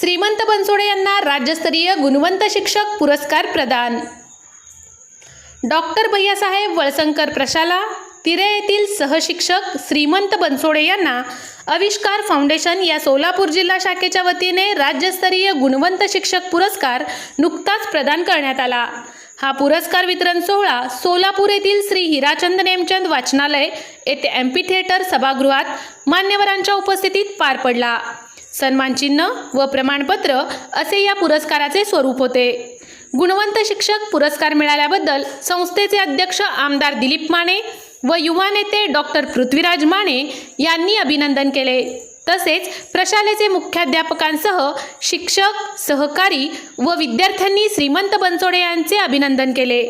श्रीमंत बनसोडे यांना राज्यस्तरीय गुणवंत शिक्षक पुरस्कार प्रदान. डॉक्टर भैयासाहेब वळसंकर प्रशाला तिरे येथील सहशिक्षक श्रीमंत बनसोडे यांना आविष्कार फाउंडेशन या सोलापूर जिल्हा शाखेच्या वतीने राज्यस्तरीय गुणवंत शिक्षक पुरस्कार नुकताच प्रदान करण्यात आला. हा पुरस्कार वितरण सोहळा सोलापूर येथील श्री हिराचंद नेमचंद वाचनालय येथे एम्पी थिएटर सभागृहात मान्यवरांच्या उपस्थितीत पार पडला. सन्मानचिन्ह व प्रमाणपत्र असे या पुरस्काराचे स्वरूप होते. गुणवंत शिक्षक पुरस्कार मिळाल्याबद्दल संस्थेचे अध्यक्ष आमदार दिलीप माने व युवा नेते डॉक्टर पृथ्वीराज माने यांनी अभिनंदन केले. तसेच प्रशालेचे मुख्याध्यापकांसह शिक्षक सहकारी व विद्यार्थ्यांनी श्रीमंत बनसोडे यांचे अभिनंदन केले.